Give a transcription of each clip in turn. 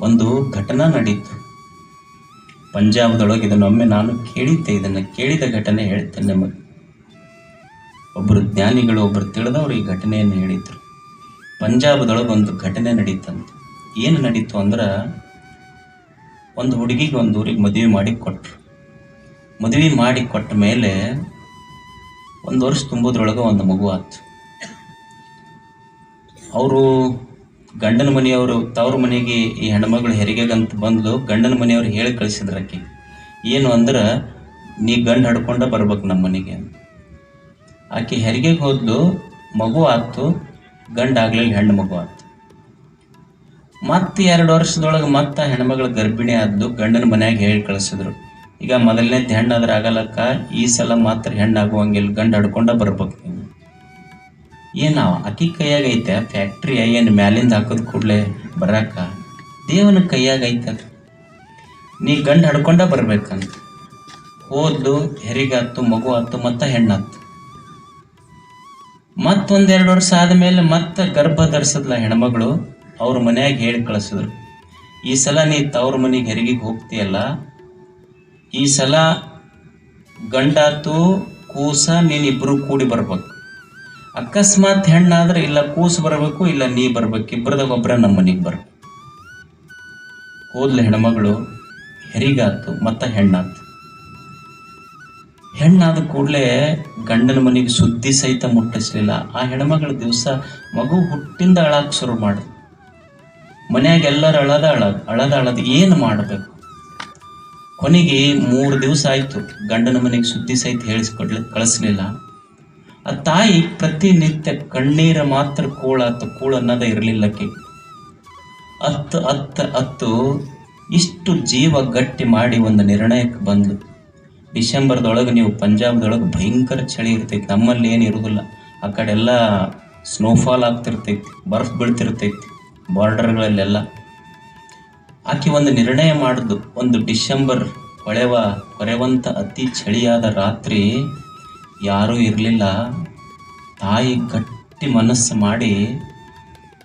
ಒಂದು ಘಟನೆ ನಡೀತು. ಪಂಜಾಬದೊಳಗೆ ಇದನ್ನೊಮ್ಮೆ ನಾನು ಕೇಳಿದ್ದೆ. ಇದನ್ನು ಕೇಳಿದ ಘಟನೆ ಹೇಳ್ತೇನೆ ನಿಮಗೆ. ಒಬ್ಬರು ಜ್ಞಾನಿಗಳು ಒಬ್ಬರು ತಿಳಿದವರು ಈ ಘಟನೆಯನ್ನು ಹೇಳಿದ್ರು. ಪಂಜಾಬದೊಳಗೆ ಒಂದು ಘಟನೆ ನಡೀತಂತೆ. ಏನು ನಡೀತು ಅಂದ್ರೆ, ಒಂದು ಹುಡುಗಿಗೆ ಒಂದು ಊರಿಗೆ ಮದುವೆ ಮಾಡಿ ಕೊಟ್ಟರು ಮದುವೆ ಮಾಡಿ ಕೊಟ್ಟ ಮೇಲೆ ಒಂದು ವರ್ಷ ತುಂಬೋದ್ರೊಳಗೆ ಒಂದು ಮಗು ಆಯ್ತು ಅವರು ಗಂಡನ ಮನೆಯವರು ತವ್ರ ಮನೆಗೆ ಈ ಹೆಣ್ಮಗಳು ಹೆರಿಗೆಗಂತ ಬಂದು ಗಂಡನ ಮನೆಯವ್ರು ಹೇಳಿ ಕಳಿಸಿದ್ರು ಆಕೆ ಏನು ಅಂದ್ರೆ, ನೀ ಗಂಡು ಹಡ್ಕೊಂಡ ಬರ್ಬೇಕು ನಮ್ಮ ಮನೆಗೆ ಆಕೆ ಹೆರಿಗೆಗೆ ಹೋದ್ಲು, ಮಗು ಆಯ್ತು ಗಂಡು ಆಗ್ಲಿಲ್ಲ, ಹೆಣ್ಣು ಮಗು ಆಯ್ತು ಮತ್ತೆ ಎರಡು ವರ್ಷದೊಳಗೆ ಮತ್ತೆ ಹೆಣ್ಮಗಳ ಗರ್ಭಿಣಿ ಆದ್ದು ಗಂಡನ ಮನೆಯಾಗ ಹೇಳಿ ಕಳಿಸಿದ್ರು. ಈಗ ಮೊದಲನೇದು ಹೆಣ್ಣಾದ್ರೆ ಆಗಲಕ್ಕ, ಈ ಸಲ ಮಾತ್ರ ಹೆಣ್ಣಾಗುವಂಗಿಲ್ಲ, ಗಂಡು ಹಡ್ಕೊಂಡ ಬರ್ಬೇಕು. ಏನು ಅಕ್ಕಿ ಕೈಯಾಗೈತೆ ಫ್ಯಾಕ್ಟ್ರಿ ಏನು ಮ್ಯಾಲಿಂದ ಹಾಕೋದ್ ಕೂಡಲೇ ಬರಾಕ. ದೇವನ ಕೈಯಾಗ ಅದು. ನೀ ಗಂಡು ಹಡ್ಕೊಂಡ ಬರ್ಬೇಕಂತ. ಹೋದ್ಲು, ಹೆರಿಗಾತು, ಮಗು ಆತು, ಮತ್ತು ಹೆಣ್ಣಾತು. ಮತ್ತೊಂದೆರಡು ವರ್ಷ ಆದಮೇಲೆ ಮತ್ತೆ ಗರ್ಭ ಧರಿಸಿದ್ಲ ಹೆಣ್ಮಗಳು, ಅವ್ರ ಮನೆಯಾಗ ಹೇಳಿ ಕಳಿಸಿದ್ರು. ಈ ಸಲ ನೀ ತವ್ರ ಮನೆಗೆ ಹೆರಿಗೆಗೆ ಹೋಗ್ತೀಯಲ್ಲ? ಈ ಸಲ ಗಂಡಾತು, ಕೂಸ ನೀನಿಬ್ರು ಕೂಡಿ ಬರ್ಬೇಕು. ಅಕಸ್ಮಾತ್ ಹೆಣ್ಣಾದ್ರೆ ಇಲ್ಲ ಕೂಸು ಬರಬೇಕು, ಇಲ್ಲ ನೀ ಬರ್ಬೇಕು ಇಬ್ಬರದ ಒಬ್ಬರ ನಮ್ಮ ಮನೆಗೆ ಬರಬೇಕು. ಹೋದ್ಲ ಹೆಣ್ಮಗಳು, ಹೆರಿಗಾತು, ಮತ್ತ ಹೆಣ್ಣಾತು. ಹೆಣ್ಣಾದ ಕೂಡಲೇ ಗಂಡನ ಮನೆಗೆ ಸುದ್ದಿ ಸಹಿತ ಮುಟ್ಟಿಸ್ಲಿಲ್ಲ. ಆ ಹೆಣ್ಮಗಳ ದಿವಸ ಮಗು ಹುಟ್ಟಿಂದ ಅಳಕ್ಕೆ ಶುರು ಮಾಡ ಮನ್ಯಾಗ ಎಲ್ಲರೂ ಅಳದ ಅಳದ ಅಳದ ಅಳದ ಏನು ಮಾಡಬೇಕು? ಕೊನೆಗೆ ಮೂರು ದಿವಸ ಆಯ್ತು, ಗಂಡನ ಮನೆಗೆ ಸುದ್ದಿ ಸಹಿತ ಹೇಳಿಸ್ಕೊಡ್ಲಿಕ್ಕೆ ಕಳಿಸ್ಲಿಲ್ಲ. ಆ ತಾಯಿ ಪ್ರತಿನಿತ್ಯ ಕಣ್ಣೀರ ಮಾತ್ರ ಕೂಳ ಕೂಳಾತು ಕೂಳು ಇರಲಿಲ್ಲ ಇರಲಿಲ್ಲಕ್ಕೆ ಹತ್ತು ಅತ್ತ, ಅತ್ತು ಇಷ್ಟು ಜೀವ ಗಟ್ಟಿ ಮಾಡಿ ಒಂದು ನಿರ್ಣಯಕ್ಕೆ ಬಂದ್ಲು. ಡಿಸೆಂಬರ್ದೊಳಗೆ ನೀವು ಪಂಜಾಬ್ದೊಳಗೆ ಭಯಂಕರ ಚಳಿ ಇರ್ತೈತಿ, ನಮ್ಮಲ್ಲಿ ಏನು ಇರುವುದಿಲ್ಲ ಆ ಕಡೆ ಎಲ್ಲ ಸ್ನೋಫಾಲ್ ಆಗ್ತಿರ್ತೈತಿ, ಬರ್ಫ್ ಬೀಳ್ತಿರ್ತೈತಿ, ಬಾರ್ಡರ್ಗಳಲ್ಲೆಲ್ಲ. ಆಕೆ ಒಂದು ನಿರ್ಣಯ ಮಾಡಿದ್ದು ಒಂದು ಡಿಸೆಂಬರ್ ಹೊಳೆವ ಹೊರೆವಂತ ಅತಿ ಚಳಿಯಾದ ರಾತ್ರಿ ಯಾರೂ ಇರಲಿಲ್ಲ. ತಾಯಿ ಗಟ್ಟಿ ಮನಸ್ಸು ಮಾಡಿ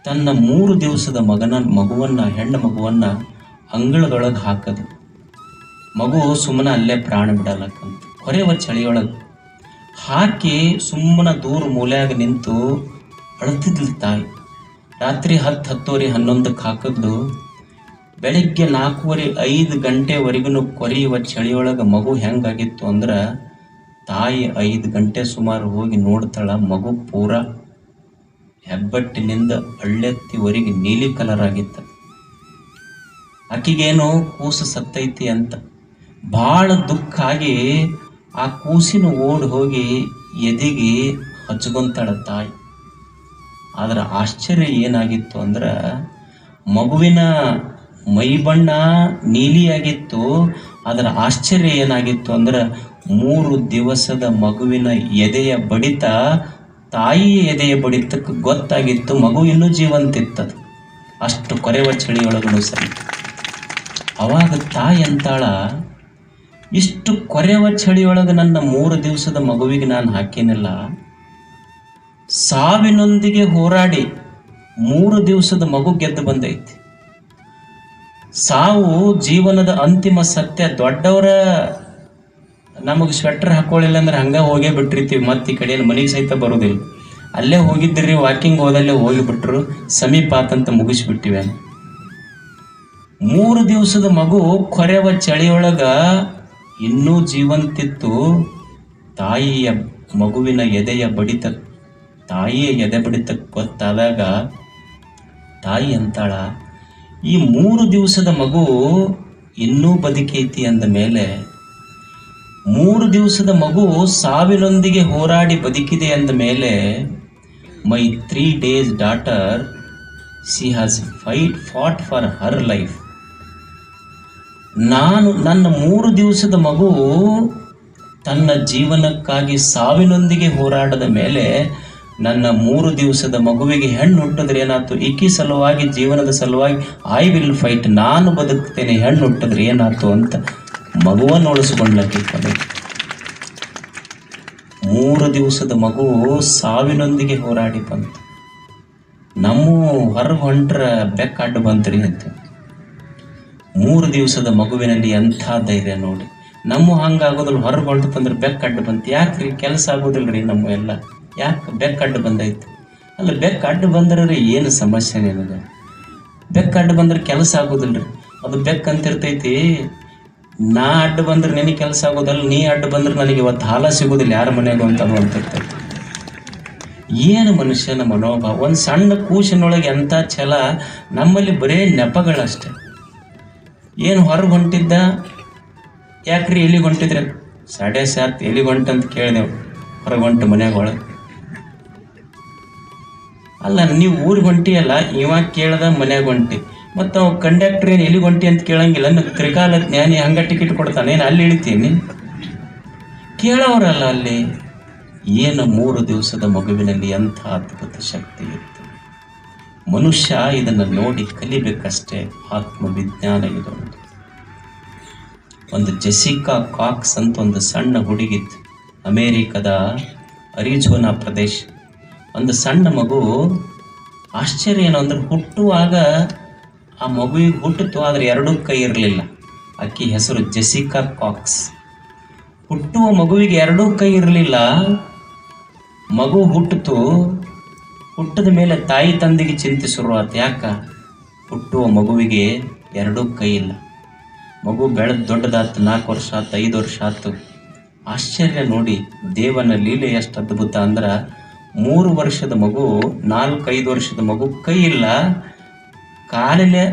ತನ್ನ ಮೂರು ದಿವಸದ ಮಗನ, ಮಗುವನ್ನ, ಹೆಣ್ಣು ಮಗುವನ್ನ ಅಂಗಳದೊಳಗೆ ಹಾಕದು. ಮಗು ಸುಮ್ಮನೆ ಅಲ್ಲೇ ಪ್ರಾಣ ಬಿಡಲಕ್ಕಂತ. ಹೊರೆವ ಚಳಿಯೊಳಗೆ ಹಾಕಿ ಸುಮ್ಮನೆ ದೂರ ಮೂಲೆಯಾಗ ನಿಂತು ಅಳ್ತಿದ್ಲು ತಾಯಿ. ರಾತ್ರಿ ಹತ್ತು ಹತ್ತುವರೆ ಹನ್ನೊಂದಕ್ಕೆ ಹಾಕಿದ್ಲು ಬೆಳಗ್ಗೆ ನಾಲ್ಕೂವರೆ ಐದು ಗಂಟೆವರೆಗೂ ಕೊರೆಯುವ ಚಳಿಯೊಳಗೆ ಮಗು ಹೆಂಗಾಗಿತ್ತು ಅಂದ್ರೆ ತಾಯಿ ಐದು ಗಂಟೆ ಸುಮಾರು ಹೋಗಿ ನೋಡ್ತಾಳ, ಮಗು ಪೂರ ಹೆಬ್ಬಟ್ಟಿನಿಂದ ಅಳ್ಳೆತ್ತಿವರೆಗೆ ನೀಲಿ ಕಲರ್ ಆಗಿತ್ತ ಆಕಿಗೇನು ಕೂಸು ಸತ್ತೈತಿ? ಅಂತ. ಭಾಳ ದುಃಖ ಆಗಿ ಆ ಕೂಸಿನ ಓಡ್ ಹೋಗಿ ಎದೆಗೆ ಹಚ್ಕೊಂತಾಳ ತಾಯಿ. ಅದರ ಆಶ್ಚರ್ಯ ಏನಾಗಿತ್ತು ಅಂದ್ರೆ, ಮಗುವಿನ ಮೈ ಬಣ್ಣ ನೀಲಿಯಾಗಿತ್ತು. ಅದರ ಆಶ್ಚರ್ಯ ಏನಾಗಿತ್ತು ಅಂದ್ರೆ ಮೂರು ದಿವಸದ ಮಗುವಿನ ಎದೆಯ ಬಡಿತ ತಾಯಿಯ ಎದೆಯ ಬಡಿತಕ್ಕೆ ಗೊತ್ತಾಗಿತ್ತು, ಮಗು ಇನ್ನೂ ಜೀವಂತಿತ್ತದು. ಅಷ್ಟು ಕೊರೆವ ಚಳಿಯೊಳಗೂ ಸರಿ. ಅವಾಗ ತಾಯಿ ಅಂತಾಳ, ಇಷ್ಟು ಕೊರೆವ ಚಳಿಯೊಳಗೆ ನನ್ನ ಮೂರು ದಿವಸದ ಮಗುವಿಗೆ ನಾನು ಹಾಕಿನಲ್ಲ. ಸಾವಿನೊಂದಿಗೆ ಹೋರಾಡಿ ಮೂರು ದಿವಸದ ಮಗು ಗೆದ್ದು ಬಂದೈತಿ. ಸಾವು ಜೀವನದ ಅಂತಿಮ ಸತ್ಯ ದೊಡ್ಡವರ ನಮಗೆ ಸ್ವೆಟರ್ ಹಾಕೊಳ್ಳಿಲ್ಲ ಅಂದ್ರೆ ಹಂಗೆ ಹೋಗೇ ಬಿಟ್ಟಿರ್ತೀವಿ ಮತ್ತೆ ಈ ಕಡೆ ಮನೆಗೆ ಸಹಿತ ಬರೋದಿಲ್ಲ. ಅಲ್ಲೇ ಹೋಗಿದ್ದಿರಿ ವಾಕಿಂಗ್ ಹೋದಲ್ಲೇ ಹೋಗಿಬಿಟ್ರು. ಸಮೀಪ ಆತಂತ ಮುಗಿಸ್ಬಿಟ್ಟಿವೆ ಮೂರು ದಿವಸದ ಮಗು ಕೊರೆವ ಚಳಿಯೊಳಗ ಇನ್ನೂ ಜೀವಂತಿತ್ತು. ತಾಯಿಯ ಮಗುವಿನ ಎದೆಯ ಬಡಿತ, ತಾಯಿಯ ಎದೆ ಬಡಿತ ಗೊತ್ತಾದಾಗ, ತಾಯಿ ಅಂತಾಳ, ಈ ಮೂರು ದಿವಸದ ಮಗು ಇನ್ನೂ ಬದುಕೈತಿ ಅಂದ ಮೇಲೆ ಮೂರು ದಿವಸದ ಮಗು ಸಾವಿನೊಂದಿಗೆ ಹೋರಾಡಿ ಬದುಕಿದೆ ಅಂದ ಮೇಲೆ my three days daughter she has fight fought for her life ನಾನು ನನ್ನ ಮೂರು ದಿವಸದ ಮಗು ತನ್ನ ಜೀವನಕ್ಕಾಗಿ ಸಾವಿನೊಂದಿಗೆ ಹೋರಾಡದ ಮೇಲೆ, ನನ್ನ ಮೂರು ದಿವಸದ ಮಗುವಿಗೆ ಹೆಣ್ಣು ಹುಟ್ಟಿದ್ರೆ ಏನಾಯ್ತು? ಇಕ್ಕಿ ಸಲುವಾಗಿ, ಜೀವನದ ಸಲುವಾಗಿ ಐ ವಿಲ್ ಫೈಟ್ ನಾನು ಬದುಕ್ತೇನೆ ಹೆಣ್ಣು ಹುಟ್ಟಿದ್ರೆ ಏನಾಯ್ತು? ಅಂತ ಮಗುವನ್ನು ಉಳಿಸ್ಕೊಂಡ್ಲಕ್ಕೆ ಕೊನೆ ಮೂರು ದಿವಸದ ಮಗು ಸಾವಿನೊಂದಿಗೆ ಹೋರಾಡಿ ಬಂತು. ನಮ್ಮ ಹೊರ ಹೊಂಟ್ರ ಬೆಕ್ಕ ಅಡ್ಡು ಬಂತ್ರಿ ಅಂತ. ಮೂರು ದಿವಸದ ಮಗುವಿನಲ್ಲಿ ಎಂಥ ಧೈರ್ಯ ನೋಡಿ. ನಮ್ಮ ಹಂಗಾಗೋದಿಲ್ಲ ಹೊರ ಹೊರಟಂದ್ರೆ ಬೆಕ್ಕ ಅಡ್ಡ ಬಂತು. ಯಾಕ್ರಿ ಕೆಲಸ ಆಗೋದಿಲ್ಲ ರೀ ನಮ್ಮ ಎಲ್ಲ? ಯಾಕೆ ಬೆಕ್ಕ ಅಡ್ಡ ಬಂದೈತೆ ಅಲ್ಲ ಬೆಕ್ಕ ಅಡ್ಡ ಬಂದ್ರೆ ಏನು ಸಮಸ್ಯೆ ನಿನಗೆ ಬೆಕ್ಕ ಅಡ್ಡ ಬಂದ್ರೆ ಕೆಲಸ ಆಗೋದಿಲ್ಲ ರೀ ಅದು ಬೆಕ್ಕ ಅಂತಿರ್ತೈತಿ. ನಾ ಅಡ್ಡ ಬಂದ್ರೆ ನಿನಗೆ ಕೆಲಸ ಆಗೋದಲ್ಲ, ನೀ ಅಡ್ಡ ಬಂದ್ರೆ ನನಗೆ ಇವತ್ತು ಹಾಲ ಸಿಗೋದಿಲ್ಲ, ಯಾರ ಮನೆಗೂ ಅಂತ ಅದು ಏನು ಮನುಷ್ಯನ ಮನೋಭಾವ? ಒಂದು ಸಣ್ಣ ಕೂಸಿನೊಳಗೆ ಎಂಥ ಛಲ? ನಮ್ಮಲ್ಲಿ ಬರೇ ನೆಪಗಳಷ್ಟೆ. ಏನು ಹೊರಗೆ ಹೊಂಟಿದ್ದ? ಯಾಕ್ರಿ ಎಲ್ಲಿಗೆ ಹೊಂಟಿದ್ರೆ? ಸಾಡೆ ಸಾತ್ ಎಲ್ಲಿಗೆ ಹೊಂಟಂತ ಕೇಳಿದೆವು. ಹೊರಗೆ ಹೊಂಟು ಮನ್ಯಾಗ ಒಳಗೆ. ಅಲ್ಲ, ನೀವು ಊರಿಗೆ ಹೊಂಟಿಯಲ್ಲ ಇವಾಗ ಕೇಳ್ದ ಮನೆಗೆ ಹೊಂಟಿ. ಮತ್ತು ಅವ್ ಕಂಡಕ್ಟರ್ ಏನು ಎಲ್ಲಿ ಹೊಂಟಿ ಅಂತ ಕೇಳಂಗಿಲ್ಲ. ನಾನು ತ್ರಿಕಾಲ ಜ್ಞಾನಿ ಹಂಗ ಟಿಕೆಟ್ ಕೊಡ್ತಾನೆ. ಏನು ಅಲ್ಲಿ ಇಳಿತೀನಿ? ಕೇಳೋರಲ್ಲ ಅಲ್ಲಿ. ಏನು ಮೂರು ದಿವಸದ ಮಗುವಿನಲ್ಲಿ ಎಂಥ ಅದ್ಭುತ ಶಕ್ತಿ ಇತ್ತು. ಮನುಷ್ಯ ಇದನ್ನು ನೋಡಿ ಕಲಿಬೇಕಷ್ಟೇ ಆತ್ಮವಿಜ್ಞಾನ ಇದೊಂದು. ಒಂದು ಜೆಸಿಕಾ ಕಾಕ್ಸ್ ಅಂತ ಒಂದು ಸಣ್ಣ ಹುಡುಗಿತ್ತು. ಅಮೇರಿಕದ ಅರಿಜೋನಾ ಪ್ರದೇಶ. ಒಂದು ಸಣ್ಣ ಮಗು ಆಶ್ಚರ್ಯ ಏನು ಅಂದ್ರೆ ಹುಟ್ಟುವಾಗ ಆ ಮಗುವಿಗೆ ಹುಟ್ಟಿತು, ಆದರೆ ಎರಡೂ ಕೈ ಇರಲಿಲ್ಲ. ಅಕ್ಕಿ ಹೆಸರು ಜೆಸಿಕಾ ಕಾಕ್ಸ್. ಹುಟ್ಟುವ ಮಗುವಿಗೆ ಎರಡೂ ಕೈ ಇರಲಿಲ್ಲ. ಮಗು ಹುಟ್ಟಿತು, ಹುಟ್ಟಿದ ಮೇಲೆ ತಾಯಿ ತಂದೆಗೆ ಚಿಂತೆ ಶುರುವಾತು. ಯಾಕ? ಹುಟ್ಟುವ ಮಗುವಿಗೆ ಎರಡೂ ಕೈ ಇಲ್ಲ. ಮಗು ಬೆಳೆದು ದೊಡ್ಡದಾತು, ನಾಲ್ಕು ವರ್ಷ ಆತು, ಐದು ವರ್ಷ ಆತು. ಆಶ್ಚರ್ಯ ನೋಡಿ, ದೇವನ ಲೀಲೆ ಎಷ್ಟು ಅದ್ಭುತ ಅಂದ್ರೆ, ಮೂರು ವರ್ಷದ ಮಗು, ನಾಲ್ಕೈದು ವರ್ಷದ ಮಗು ಕೈ ಇಲ್ಲ. ಕಾಲಿಲೆ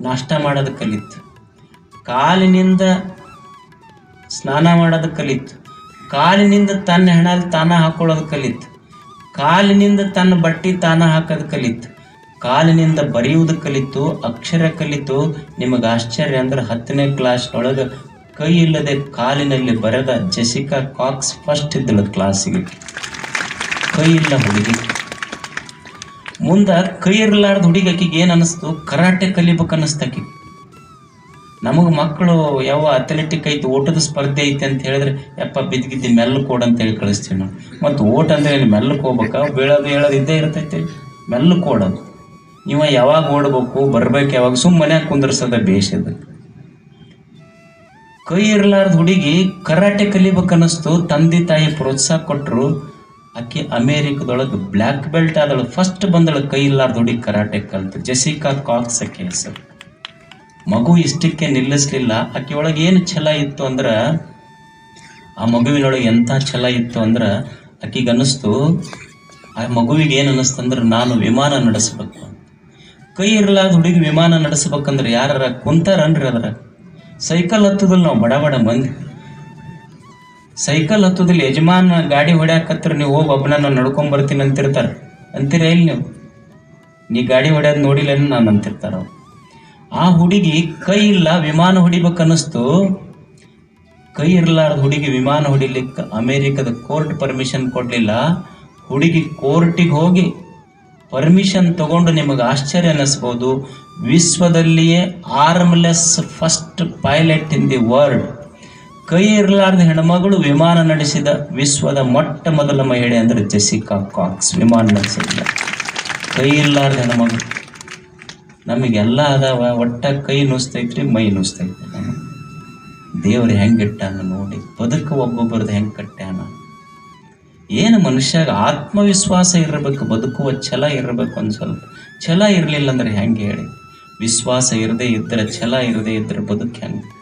ನಾಷ್ಟ ಮಾಡೋದು ಕಲಿತು. ಕಾಲಿನಿಂದ ಸ್ನಾನ ಮಾಡೋದು ಕಲಿತು. ಕಾಲಿನಿಂದ ತನ್ನ ಹೆಣಲ್ಲಿ ತಾನ ಹಾಕೊಳ್ಳೋದು ಕಲಿತು. ಕಾಲಿನಿಂದ ತನ್ನ ಬಟ್ಟೆ ತಾನ ಹಾಕೋದು ಕಲಿತು. ಕಾಲಿನಿಂದ ಬರೆಯುವುದು ಕಲಿತು, ಅಕ್ಷರ ಕಲಿತು. ನಿಮಗೆ ಆಶ್ಚರ್ಯ ಅಂದ್ರೆ ಹತ್ತನೇ ಕ್ಲಾಸ್ನೊಳಗೆ ಕೈ ಇಲ್ಲದೆ ಕಾಲಿನಲ್ಲಿ ಬರೆದ ಜೆಸಿಕಾ ಕಾಕ್ಸ್ ಫಸ್ಟ್ ಇದ್ದಳು ಕ್ಲಾಸಿಗೆ ಕೈ ಇಲ್ಲ ಹುಡುಗಿ. ಮುಂದೆ ಕೈ ಇರ್ಲಾರ್ದ ಹುಡುಗಿ ಆಕಿಗೆ ಏನು ಅನಿಸ್ತು? ಕರಾಟೆ ಕಲಿಬೇಕು ಅನ್ನಿಸ್ತಾಕಿ ನಮಗೆ ಮಕ್ಕಳು ಯಾವ ಅಥ್ಲೆಟಿಕ್ ಐತಿ, ಓಟದ ಸ್ಪರ್ಧೆ ಐತಿ ಅಂತ ಹೇಳಿದ್ರೆ, ಯಪ್ಪ ಬಿದ್ದಿದ್ದು ಮೆಲ್ಲಕ್ಕೆ ಓಡ್ ಅಂತ ಹೇಳಿ ಕಳಿಸ್ತೀವಿ ನಾವು. ಮತ್ತು ಓಟ ಅಂದ್ರೆ ಏನು ಮೆಲ್ಲಕ್ಕೆ ಹೋಗ್ಬೇಕಾ ಬೀಳೋದು ಹೇಳೋದು ಇದ್ದೇ ಇರ್ತೈತಿ. ಮೆಲ್ಲಕ್ಕೆ ಓಡೋದು ಇವ ಯಾವಾಗ ಓಡ್ಬೇಕು, ಬರ್ಬೇಕು ಯಾವಾಗ ಸುಮ್ಮನೆ ಕುಂದ್ರಸದ ಬೇಷದ ಕೈ ಇರಲಾರ್ದ ಹುಡುಗಿ ಕರಾಟೆ ಕಲಿಬೇಕು ಅನ್ನಿಸ್ತು ತಂದೆ ತಾಯಿ ಪ್ರೋತ್ಸಾಹ ಕೊಟ್ಟರು ಆಕೆ ಅಮೇರಿಕದೊಳಗೆ ಬ್ಲ್ಯಾಕ್ ಬೆಲ್ಟ್ ಆದಳು. ಫಸ್ಟ್ ಬಂದಳು ಕೈ ಇಲ್ಲಾರ್ದು ಹುಡುಗಿ ಕರಾಟೆ ಕಲ್ತು. ಜೆಸಿಕಾ ಕಾಕ್ಸ್ ಆಕೆ ಹೆಸರು. ಮಗು ಇಷ್ಟಕ್ಕೆ ನಿಲ್ಲಿಸ್ಲಿಲ್ಲ. ಆಕೆ ಒಳಗೆ ಏನು ಛಲ ಇತ್ತು ಅಂದ್ರೆ, ಆ ಮಗುವಿನೊಳಗೆ ಎಂಥ ಛಲ ಇತ್ತು ಅಂದ್ರೆ ಆಕೆಗೆ ಅನ್ನಿಸ್ತು, ಆ ಮಗುವಿಗೆ ಏನು ಅನ್ನಿಸ್ತು ಅಂದ್ರೆ, ನಾನು ವಿಮಾನ ನಡೆಸ್ಬೇಕು. ಕೈ ಇರಲಾದ ಹುಡುಗಿ ವಿಮಾನ ನಡೆಸ್ಬೇಕಂದ್ರೆ ಯಾರ ಕುಂತಾರನ್ರಿ ಅದರ ಸೈಕಲ್ ಹತ್ತದಲ್ಲಿ ನಾವು ಬಡ ಬಡ ಮಂದಿ. ಸೈಕಲ್ ಹತ್ತೋದಿಲ್ಲ ಯಜಮಾನ ಗಾಡಿ ಹೊಡ್ಯಾಕತ್ರ ನೀವು ಹೋಗಿ ಒಬ್ಬನ ನಾನು ನಡ್ಕೊಂಡ್ ಬರ್ತೀನಿ ಅಂತಿರ್ತಾರ. ಅಂತೀರ ಇಲ್ಲಿ ನೀವು? ನೀ ಗಾಡಿ ಹೊಡ್ಯೋದು ನೋಡಿಲ್ಲ ನಾನು ಅಂತಿರ್ತಾರ ಆ ಹುಡುಗಿ ಕೈ ಇಲ್ಲ, ವಿಮಾನ ಹೊಡಿಬೇಕನ್ನಿಸ್ತು ಕೈ ಇರಲಾರ್ದ ಹುಡುಗಿ ವಿಮಾನ ಹೊಡಿಲಿಕ್ಕೆ ಅಮೇರಿಕದ ಕೋರ್ಟ್ ಪರ್ಮಿಷನ್ ಕೊಡಲಿಲ್ಲ. ಹುಡುಗಿ ಕೋರ್ಟಿಗೆ ಹೋಗಿ ಪರ್ಮಿಷನ್ ತಗೊಂಡು ನಿಮಗೆ ಆಶ್ಚರ್ಯ ಅನ್ನಿಸ್ಬೋದು. ವಿಶ್ವದಲ್ಲಿಯೇ armless first pilot in the world. ಕೈ ಇರಲಾರ್ದ ಹೆಣ್ಮಗಳು ವಿಮಾನ ನಡೆಸಿದ ವಿಶ್ವದ ಮೊಟ್ಟ ಮೊದಲ ಮಹಿಳೆ ಅಂದ್ರೆ ಜೆಸಿಕಾ ಕಾಕ್ಸ್. ವಿಮಾನ ನಡೆಸಿದ ಕೈ ಇರಲಾರ್ದ ಹೆಣ್ಮಗಳು. ನಮಗೆಲ್ಲ ಅದಾವ, ಒಟ್ಟ ಕೈ ನುಸ್ತೈತ್ರಿ, ಮೈ ನುಸ್ತೈತ್ರಿ ದೇವ್ರು ಹೆಂಗಿಟ್ಟಾನ ನೋಡಿ, ಬದುಕು ಒಬ್ಬೊಬ್ಬರದ್ದು ಹೆಂಗೆ ಕಟ್ಟ್ಯಾನ. ಏನು ಮನುಷ್ಯಾಗ ಆತ್ಮವಿಶ್ವಾಸ ಇರಬೇಕು, ಬದುಕುವ ಛಲ ಇರಬೇಕು ಒಂದು ಸ್ವಲ್ಪ. ಛಲ ಇರಲಿಲ್ಲ ಅಂದ್ರೆ ಹೆಂಗೆ ಹೇಳಿ? ವಿಶ್ವಾಸ ಇರದೇ ಇದ್ದರೆ ಛಲ ಇರದೇ ಇದ್ದರೆ ಬದುಕು ಹೆಂಗೆ?